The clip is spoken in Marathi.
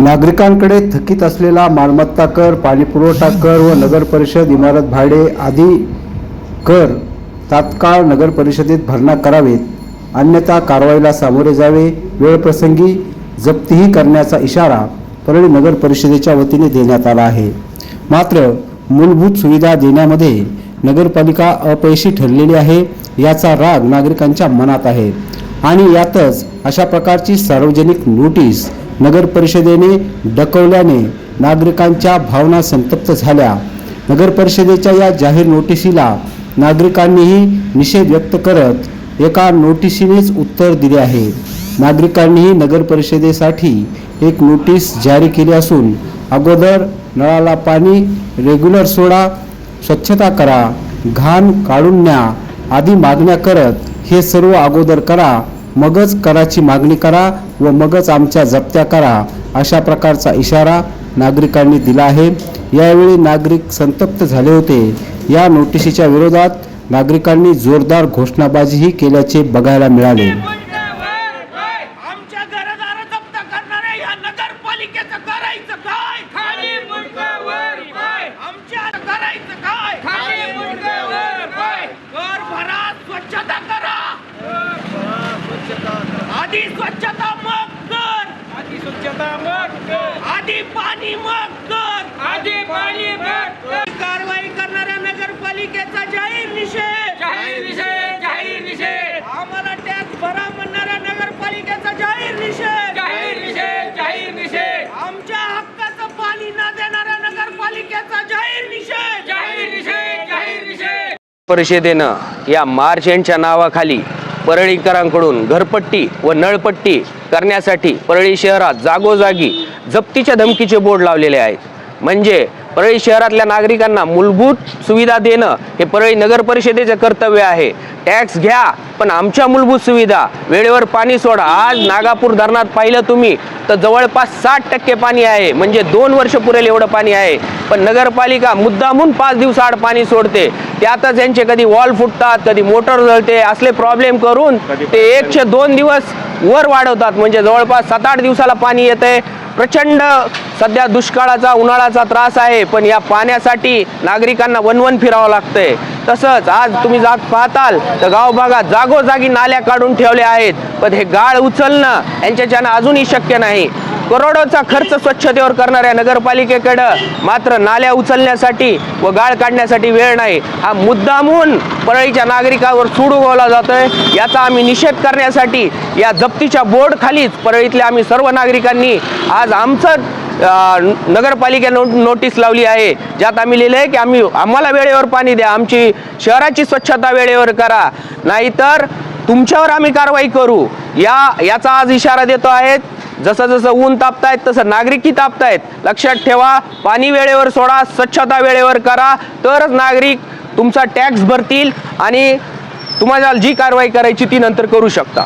नागरिकांकडे थकीत असलेला मालमत्ता कर पाणीपुरवठा कर व नगर परिषद इमारत भाडे आदी कर तात्काळ नगर परिषदेत भरणा करावेत. अन्यथा कारवाईला सामोरे जावे वेळप्रसंगी जप्तीही करण्याचा इशारा परळी नगर परिषदेच्या वतीने देण्यात आला आहे. मात्र मूलभूत सुविधा देण्यामध्ये नगरपालिका अपयशी ठरलेली आहे याचा राग नागरिकांच्या मनात आहे. आणि यातच अशा प्रकारची सार्वजनिक नोटीस नगर परिषदेने डकवल्याने नागरिकांच्या भावना संतप्त झाल्या. नगर परिषदेच्या या जाहीर नोटिसीला नागरिकांनीही निषेध व्यक्त करत एका नोटिसीनेच उत्तर दिले आहे. नागरिकांनीही नगर परिषदेसाठी एक नोटीस जारी केली असून अगोदर नळाला पाणी रेग्युलर सोडा स्वच्छता करा घाण काढून न्या आदी मागण्या करत हे सर्व अगोदर करा मगच कराची मागणी करा व मगच आमच्या जप्त्या करा अशा प्रकारचा इशारा नागरिकांनी दिला आहे. यावेळी नागरिक संतप्त झाले होते. या नोटिशीच्या विरोधात नागरिकांनी जोरदार घोषणाबाजीही केल्याचे बघायला मिळाले आमच्या घरदार जप्त करणाऱ्या या नगरपालिकेचं करायचं काय खाली मुंडका वर पाय आमच्या करायचं काय खाली मुंडका वर पाय कर भरा स्वच्छता करा आधी स्वच्छता मग कर. आधी स्वच्छता मग कर. आधी पाणी मग कर. आधी पाणी मग कर. कारवाई करणाऱ्या नगरपालिकेचा जाहीर निषेध. जाहीर निषेध जाहीर निषेध. आम्हाला टॅक्स भरा म्हणणाऱ्या नगरपालिकेचा जाहीर निषेध. जाहीर निषेध जाहीर निषेध. आमच्या हक्काचं पाणी न देणाऱ्या नगरपालिकेचा जाहीर निषेध. जाहीर निषेध जाहीर निषेध. परिषदेनं या मार्च एंडच्या नावाखाली परळीकरांकडून घरपट्टी व नळपट्टी करण्यासाठी परळी शहरात जागोजागी जप्तीच्या धमकीचे बोर्ड लावलेले आहेत. म्हणजे परळी शहरातल्या नागरिकांना मूलभूत सुविधा देणं हे परळी नगर परिषदेचे कर्तव्य आहे. टॅक्स घ्या पण आमच्या मूलभूत सुविधा. वेळेवर पाणी सोडा. आज नागापूर धरणात पाहिलं तुम्ही तर जवळपास साठ टक्के पाणी आहे. म्हणजे दोन वर्ष पुरेल एवढं पाणी आहे. पण नगरपालिका मुद्दामून पाच दिवसाआड पाणी सोडते. त्यातच यांचे कधी वॉल फुटतात कधी मोटर जळते असले प्रॉब्लेम करून ते एकशे दोन दिवस वर वाढवतात. म्हणजे जवळपास सात आठ दिवसाला पाणी येते प्रचंड सध्या दुष्काळाचा उन्हाळाचा त्रास आहे पण या पाण्यासाठी नागरिकांना वनवन फिरावं लागतंय. तसंच आज तुम्ही जात पाहताल तर गाव भागात जागोजागी नाल्या काढून ठेवल्या आहेत पण हे गाळ उचलणं यांच्याच्यानं अजूनही शक्य नाही. करोडोचा खर्च स्वच्छतेवर करणाऱ्या नगरपालिकेकडं मात्र नाल्या उचलण्यासाठी व गाळ काढण्यासाठी वेळ नाही. हा मुद्दामून परळीच्या नागरिकावर सूड उगवला जातोय. याचा आम्ही निषेध करण्यासाठी या जप्तीच्या बोर्ड खालीच परळीतल्या आम्ही सर्व नागरिकांनी आज आमचं नगरपालिका नो नोटीस लावली आहे. ज्यात आम्ही लिहिलं आहे की आम्ही आम्हाला वेळेवर पाणी द्या. आमची शहराची स्वच्छता वेळेवर करा. नाहीतर तुमच्यावर आम्ही कारवाई करू. या याचा आज इशारा देतो आहेत. जसं जसं ऊन तापतायत तसं नागरिकही तापतायत. लक्षात ठेवा पाणी वेळेवर सोडा स्वच्छता वेळेवर करा तरच नागरिक तुमचा टॅक्स भरतील आणि तुम्हाला जी कारवाई करायची ती नंतर करू शकता.